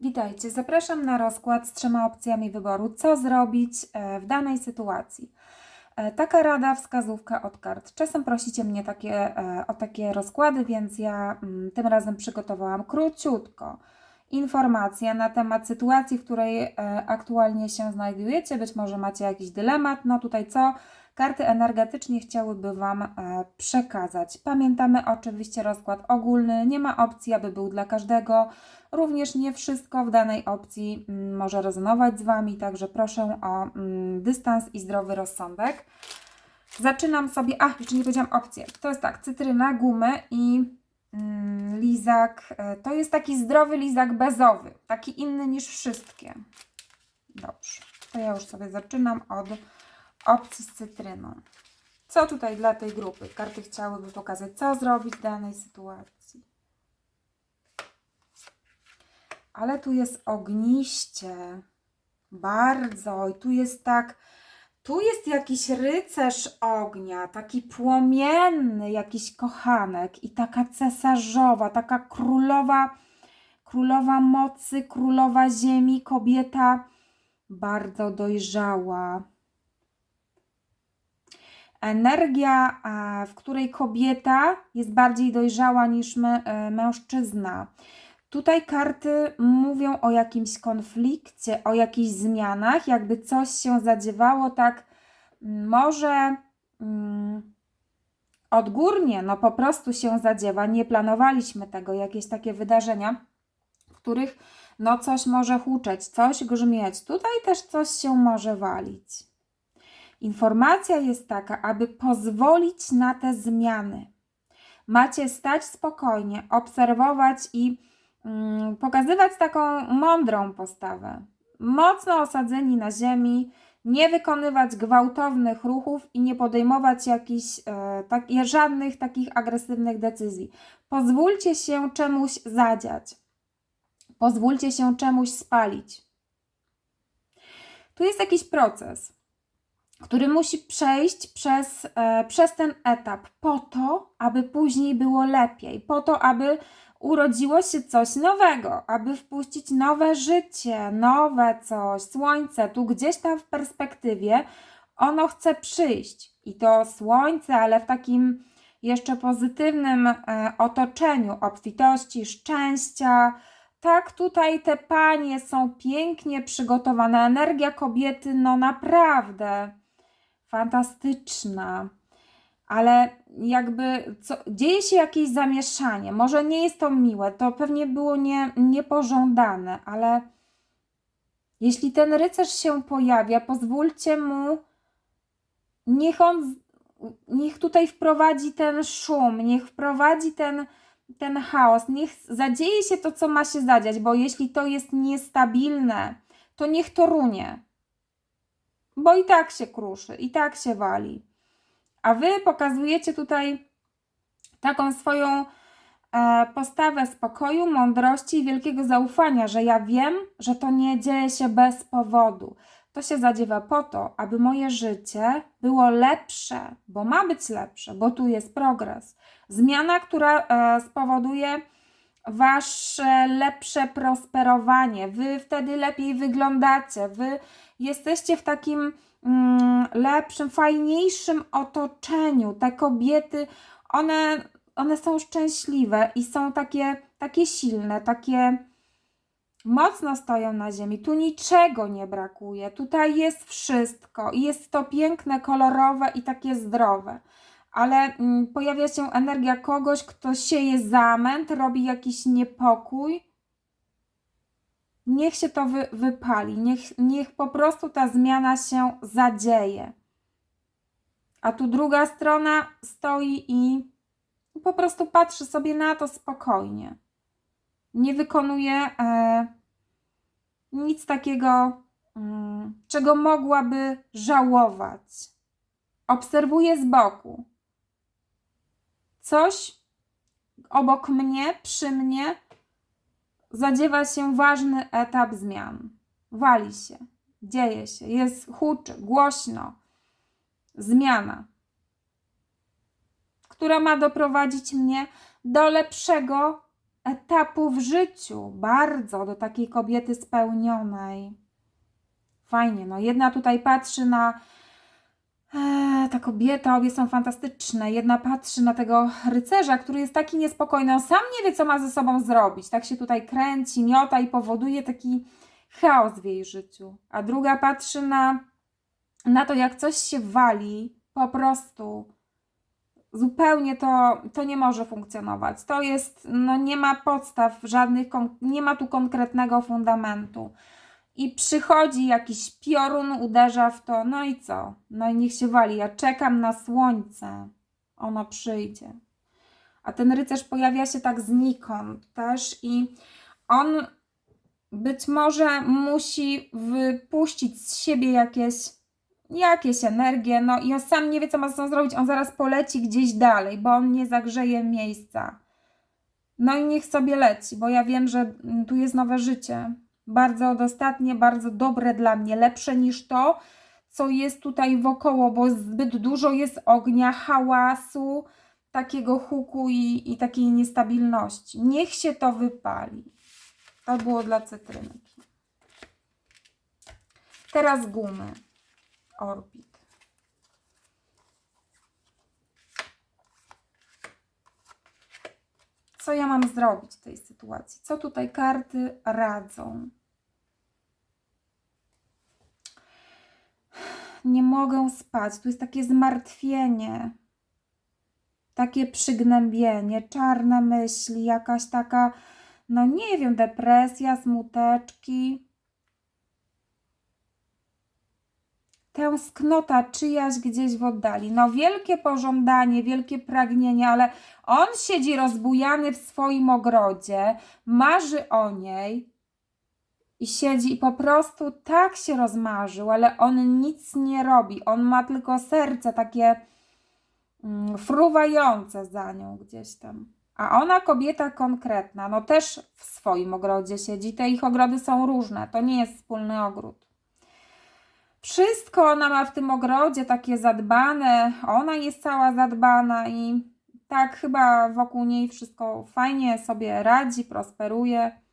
Witajcie, zapraszam na rozkład z trzema opcjami wyboru, co zrobić e, w danej sytuacji. E, Taka rada, wskazówka od kart. Czasem prosicie mnie takie, e, o takie rozkłady, więc ja mm, tym razem przygotowałam króciutko informacje na temat sytuacji, w której aktualnie się znajdujecie. Być może macie jakiś dylemat. No tutaj co karty energetycznie chciałyby Wam e, przekazać. Pamiętamy oczywiście rozkład ogólny, nie ma opcji, aby był dla każdego. Również nie wszystko w danej opcji mm, może rezonować z Wami, także proszę o mm, dystans i zdrowy rozsądek. Zaczynam sobie. A, jeszcze nie powiedziałam opcję. To jest tak: cytryna, gumy i mm, lizak. e, To jest taki zdrowy lizak bezowy, taki inny niż wszystkie. Dobrze, to ja już sobie zaczynam od opcji z cytryną. Co tutaj dla tej grupy? Karty chciałyby pokazać, co zrobić w danej sytuacji. Ale tu jest ogniście. Bardzo. I tu jest tak. Tu jest jakiś rycerz ognia, taki płomienny, jakiś kochanek i taka cesarzowa, taka królowa, królowa mocy, królowa ziemi, kobieta bardzo dojrzała. Energia, w której kobieta jest bardziej dojrzała niż e, mężczyzna. Tutaj karty mówią o jakimś konflikcie, o jakichś zmianach, jakby coś się zadziewało tak mm, może mm, odgórnie, no po prostu się zadziewa. Nie planowaliśmy tego, jakieś takie wydarzenia, w których no coś może huczeć, coś grzmieć. Tutaj też coś się może walić. Informacja jest taka, aby pozwolić na te zmiany. Macie stać spokojnie, obserwować i mm, pokazywać taką mądrą postawę. Mocno osadzeni na ziemi, nie wykonywać gwałtownych ruchów i nie podejmować jakichś, e, tak, żadnych takich agresywnych decyzji. Pozwólcie się czemuś zadziać. Pozwólcie się czemuś spalić. Tu jest jakiś proces który musi przejść przez, e, przez ten etap po to, aby później było lepiej, po to, aby urodziło się coś nowego, aby wpuścić nowe życie, nowe coś, słońce, tu gdzieś tam w perspektywie ono chce przyjść i to słońce, ale w takim jeszcze pozytywnym e, otoczeniu obfitości, szczęścia. Tak, tutaj te panie są pięknie przygotowane. Energia kobiety, no naprawdę fantastyczna, ale jakby co, dzieje się jakieś zamieszanie. Może nie jest to miłe, to pewnie było nie, niepożądane, ale jeśli ten rycerz się pojawia, pozwólcie mu, niech on, niech tutaj wprowadzi ten szum, niech wprowadzi ten, ten chaos, niech zadzieje się to, co ma się zadziać, bo jeśli to jest niestabilne, to niech to runie bo i tak się kruszy, i tak się wali. A wy pokazujecie tutaj taką swoją e, postawę spokoju, mądrości i wielkiego zaufania, że ja wiem, że to nie dzieje się bez powodu. To się zadziewa po to, aby moje życie było lepsze, bo ma być lepsze, bo tu jest progres. Zmiana, która e, spowoduje wasze lepsze prosperowanie. Wy wtedy lepiej wyglądacie, wy jesteście w takim mm, lepszym, fajniejszym otoczeniu. Te kobiety, one, one są szczęśliwe i są takie, takie silne, takie mocno stoją na ziemi. Tu niczego nie brakuje. Tutaj jest wszystko. I jest to piękne, kolorowe i takie zdrowe. Ale mm, pojawia się energia kogoś, kto sieje zamęt, robi jakiś niepokój niech się to wy, wypali, niech, niech po prostu ta zmiana się zadzieje. A tu druga strona stoi i po prostu patrzy sobie na to spokojnie. Nie wykonuje e, nic takiego, mm, czego mogłaby żałować. Obserwuje z boku. Coś obok mnie, przy mnie zadziewa się ważny etap zmian. Wali się, dzieje się, jest huczy, głośno. Zmiana, która ma doprowadzić mnie do lepszego etapu w życiu, bardzo do takiej kobiety spełnionej. Fajnie, no jedna tutaj patrzy na e, ta kobieta, obie są fantastyczne. Jedna patrzy na tego rycerza, który jest taki niespokojny, on sam nie wie, co ma ze sobą zrobić. Tak się tutaj kręci, miota i powoduje taki chaos w jej życiu. A druga patrzy na, na to, jak coś się wali, po prostu zupełnie to, to nie może funkcjonować. To jest, no nie ma podstaw żadnych, nie ma tu konkretnego fundamentu. I przychodzi jakiś piorun, uderza w to, no i co? No i niech się wali. Ja czekam na słońce. Ono przyjdzie. A ten rycerz pojawia się tak znikąd też i on być może musi wypuścić z siebie jakieś, jakieś energie, no i on sam nie wie, co ma z tym zrobić. On zaraz poleci gdzieś dalej, bo on nie zagrzeje miejsca. No i niech sobie leci, bo ja wiem, że tu jest nowe życie. Bardzo dostatnie, bardzo dobre dla mnie, lepsze niż to, co jest tutaj wokoło, bo zbyt dużo jest ognia, hałasu, takiego huku i, i takiej niestabilności. Niech się to wypali. To było dla cytrynki. Teraz gumy. Orbit. Co ja mam zrobić w tej sytuacji? Co tutaj karty radzą? Nie mogę spać. Tu jest takie zmartwienie, takie przygnębienie, czarne myśli, jakaś taka, no nie wiem, depresja, smuteczki. Tęsknota czyjaś gdzieś w oddali. No wielkie pożądanie, wielkie pragnienie, ale on siedzi rozbujany w swoim ogrodzie, marzy o niej i siedzi i po prostu tak się rozmarzył, ale on nic nie robi. On ma tylko serce takie mm, fruwające za nią gdzieś tam. A ona, kobieta konkretna, no też w swoim ogrodzie siedzi. Te ich ogrody są różne, to nie jest wspólny ogród. Wszystko ona ma w tym ogrodzie takie zadbane, ona jest cała zadbana i tak chyba wokół niej wszystko fajnie sobie radzi, prosperuje.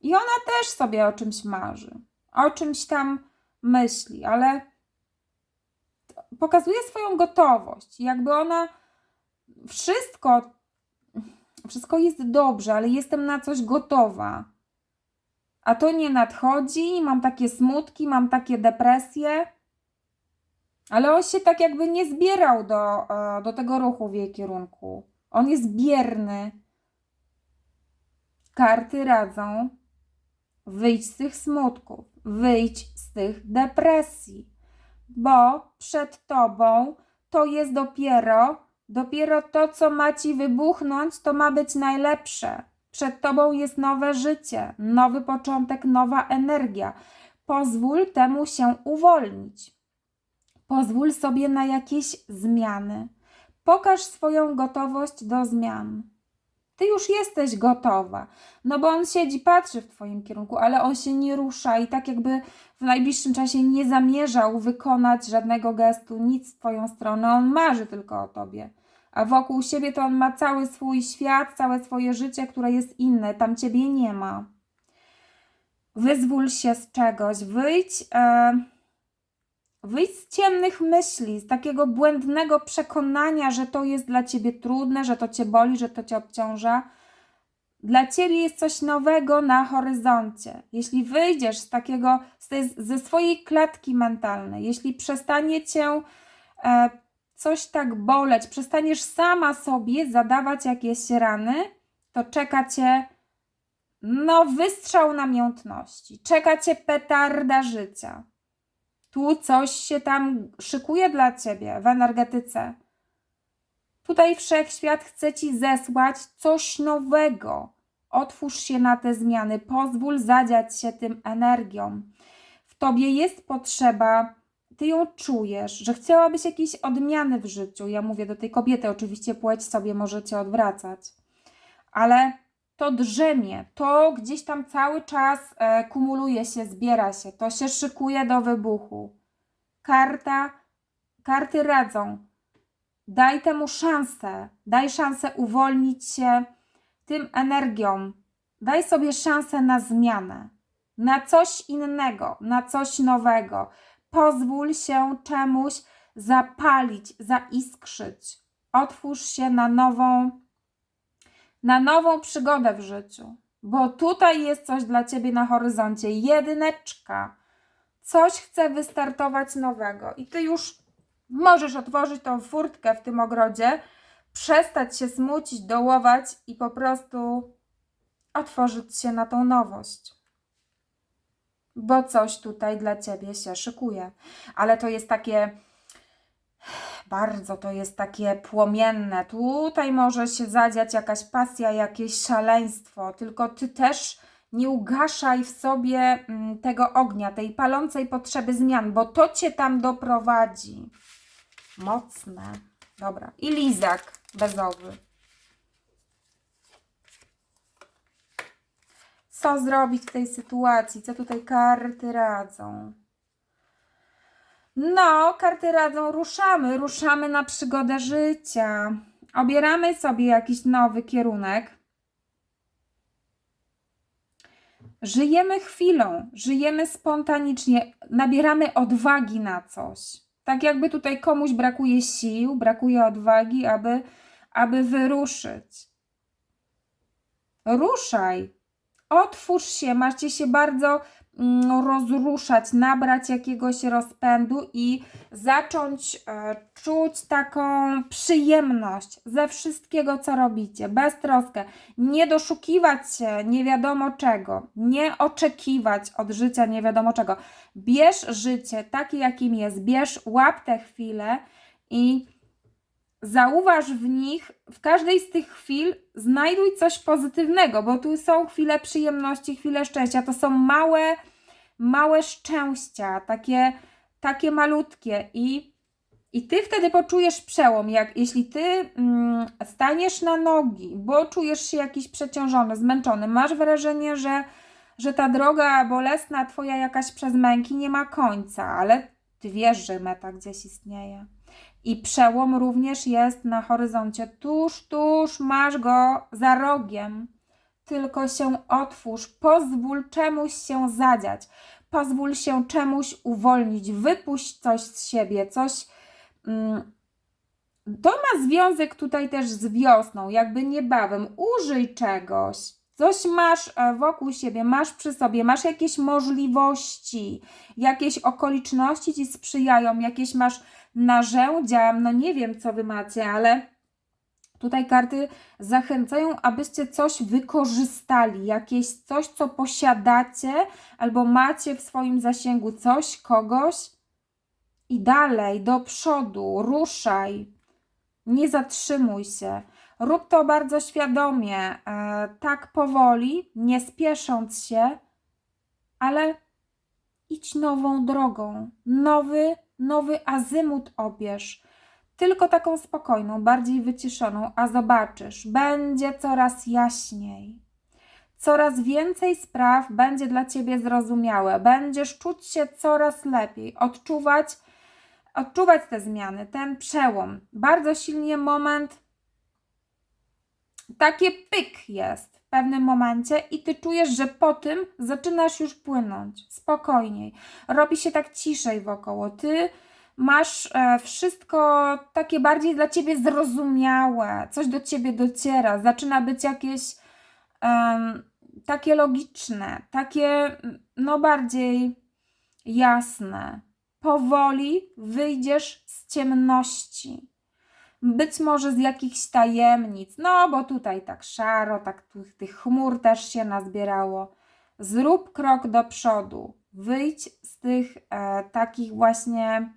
I ona też sobie o czymś marzy, o czymś tam myśli, ale pokazuje swoją gotowość. Jakby ona wszystko, wszystko jest dobrze, ale jestem na coś gotowa. A to nie nadchodzi, mam takie smutki, mam takie depresje. Ale on się tak jakby nie zbierał do, e, do tego ruchu w jej kierunku. On jest bierny. Karty radzą, wyjdź z tych smutków, wyjdź z tych depresji, bo przed tobą to jest dopiero, dopiero to, co ma ci wybuchnąć, to ma być najlepsze. Przed tobą jest nowe życie, nowy początek, nowa energia. Pozwól temu się uwolnić. Pozwól sobie na jakieś zmiany. Pokaż swoją gotowość do zmian. Ty już jesteś gotowa. No bo on siedzi, patrzy w Twoim kierunku, ale on się nie rusza i tak jakby w najbliższym czasie nie zamierzał wykonać żadnego gestu, nic w Twoją stronę. On marzy tylko o Tobie. A wokół siebie to on ma cały swój świat, całe swoje życie, które jest inne. Tam Ciebie nie ma. Wyzwól się z czegoś, wyjdź. E, Wyjdź z ciemnych myśli, z takiego błędnego przekonania, że to jest dla ciebie trudne, że to cię boli, że to cię obciąża. Dla ciebie jest coś nowego na horyzoncie. Jeśli wyjdziesz z takiego, ze swojej klatki mentalnej, jeśli przestanie cię e, coś tak boleć, przestaniesz sama sobie zadawać jakieś rany, to czeka cię no wystrzał namiętności, czeka cię petarda życia tu coś się tam szykuje dla ciebie w energetyce. Tutaj wszechświat chce ci zesłać coś nowego. Otwórz się na te zmiany, pozwól zadziać się tym energią. W tobie jest potrzeba, ty ją czujesz, że chciałabyś jakiejś odmiany w życiu. Ja mówię do tej kobiety, oczywiście płeć sobie możecie odwracać, ale to drzemie, to gdzieś tam cały czas e, kumuluje się, zbiera się, to się szykuje do wybuchu. Karta, karty radzą. Daj temu szansę, daj szansę uwolnić się tym energiom. Daj sobie szansę na zmianę, na coś innego, na coś nowego. Pozwól się czemuś zapalić, zaiskrzyć. Otwórz się na nową, na nową przygodę w życiu, bo tutaj jest coś dla ciebie na horyzoncie. Jedyneczka. Coś chce wystartować nowego i ty już możesz otworzyć tą furtkę w tym ogrodzie, przestać się smucić, dołować i po prostu otworzyć się na tą nowość. Bo coś tutaj dla ciebie się szykuje. Ale to jest takie bardzo to jest takie płomienne. Tutaj może się zadziać jakaś pasja, jakieś szaleństwo, tylko ty też nie ugaszaj w sobie mm, tego ognia, tej palącej potrzeby zmian, bo to cię tam doprowadzi. Mocne. Dobra. I lizak bezowy. Co zrobić w tej sytuacji? Co tutaj karty radzą? No, karty radzą, ruszamy, ruszamy na przygodę życia. Obieramy sobie jakiś nowy kierunek. Żyjemy chwilą, żyjemy spontanicznie, nabieramy odwagi na coś. Tak jakby tutaj komuś brakuje sił, brakuje odwagi, aby, aby wyruszyć. Ruszaj, otwórz się, macie się bardzo mm, rozruszać, nabrać jakiegoś rozpędu i zacząć e, czuć taką przyjemność ze wszystkiego, co robicie, bez troskę. Nie doszukiwać się nie wiadomo czego, nie oczekiwać od życia nie wiadomo czego. Bierz życie takie, jakim jest, bierz, łap te chwile i zauważ w nich, w każdej z tych chwil znajduj coś pozytywnego, bo tu są chwile przyjemności, chwile szczęścia. To są małe, małe szczęścia, takie, takie malutkie i, i ty wtedy poczujesz przełom. Jak, jeśli ty mm, staniesz na nogi, bo czujesz się jakiś przeciążony, zmęczony, masz wrażenie, że, że ta droga bolesna twoja jakaś przez męki nie ma końca, ale ty wiesz, że meta gdzieś istnieje. I przełom również jest na horyzoncie. Tuż, tuż masz go za rogiem. Tylko się otwórz, pozwól czemuś się zadziać, pozwól się czemuś uwolnić, wypuść coś z siebie, coś. Mm, to ma związek tutaj też z wiosną, jakby niebawem. Użyj czegoś. Coś masz e, wokół siebie, masz przy sobie, masz jakieś możliwości, jakieś okoliczności ci sprzyjają, jakieś masz narzędzia, no nie wiem, co wy macie, ale tutaj karty zachęcają, abyście coś wykorzystali, jakieś coś, co posiadacie albo macie w swoim zasięgu, coś, kogoś i dalej, do przodu, ruszaj, nie zatrzymuj się. Rób to bardzo świadomie, e, tak powoli, nie spiesząc się, ale idź nową drogą, nowy nowy azymut obierz. Tylko taką spokojną, bardziej wyciszoną, a zobaczysz, będzie coraz jaśniej. Coraz więcej spraw będzie dla ciebie zrozumiałe, będziesz czuć się coraz lepiej, odczuwać, odczuwać te zmiany, ten przełom. Bardzo silnie moment, takie pyk jest pewnym momencie i ty czujesz, że po tym zaczynasz już płynąć spokojniej. Robi się tak ciszej wokoło. Ty masz e, wszystko takie bardziej dla ciebie zrozumiałe, coś do ciebie dociera, zaczyna być jakieś takie logiczne, takie no bardziej jasne. Powoli wyjdziesz z ciemności być może z jakichś tajemnic, no bo tutaj tak szaro, tak tych, tych chmur też się nazbierało. Zrób krok do przodu, wyjdź z tych e, takich właśnie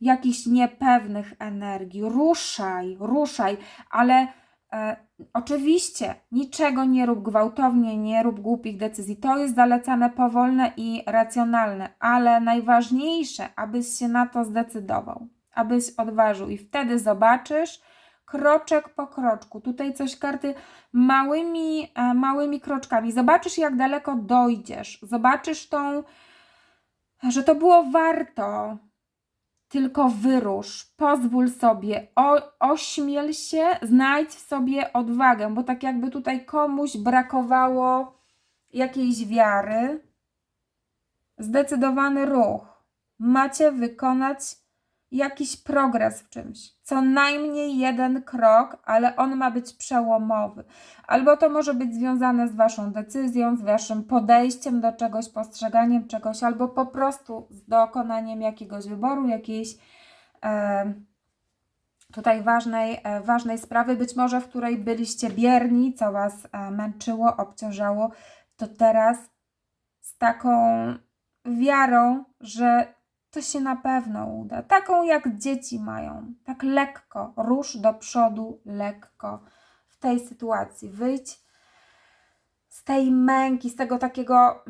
jakichś niepewnych energii, ruszaj, ruszaj, ale e, oczywiście niczego nie rób gwałtownie, nie rób głupich decyzji. To jest zalecane powolne i racjonalne, ale najważniejsze, abyś się na to zdecydował abyś odważył i wtedy zobaczysz kroczek po kroczku. Tutaj coś karty małymi, e, małymi kroczkami. Zobaczysz, jak daleko dojdziesz. Zobaczysz tą, że to było warto. tylko wyrusz, pozwól sobie, o, ośmiel się, znajdź w sobie odwagę, bo tak jakby tutaj komuś brakowało jakiejś wiary, zdecydowany ruch. Macie wykonać jakiś progres w czymś. Co najmniej jeden krok, ale on ma być przełomowy. Albo to może być związane z Waszą decyzją, z Waszym podejściem do czegoś, postrzeganiem czegoś, albo po prostu z dokonaniem jakiegoś wyboru, jakiejś e, tutaj ważnej, e, ważnej sprawy, być może w której byliście bierni, co Was e, męczyło, obciążało, to teraz z taką wiarą, że to się na pewno uda. Taką jak dzieci mają. Tak lekko, rusz do przodu, lekko w tej sytuacji. Wyjdź z tej męki, z tego takiego,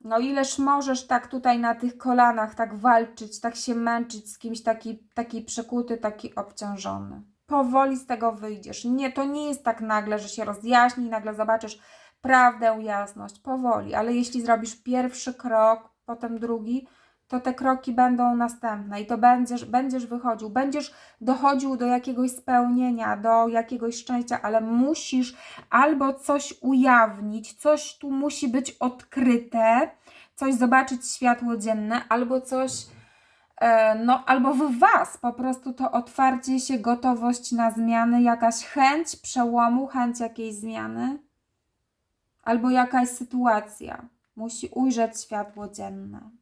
no ileż możesz tak tutaj na tych kolanach tak walczyć, tak się męczyć z kimś taki, taki przykuty, taki obciążony. Powoli z tego wyjdziesz. Nie, to nie jest tak nagle, że się rozjaśni i nagle zobaczysz prawdę, jasność. Powoli, ale jeśli zrobisz pierwszy krok, potem drugi, to te kroki będą następne i to będziesz, będziesz wychodził, będziesz dochodził do jakiegoś spełnienia, do jakiegoś szczęścia, ale musisz albo coś ujawnić, coś tu musi być odkryte, coś zobaczyć światło dzienne, albo coś, e, no, albo w Was po prostu to otwarcie się, gotowość na zmiany, jakaś chęć przełomu, chęć jakiejś zmiany, albo jakaś sytuacja musi ujrzeć światło dzienne.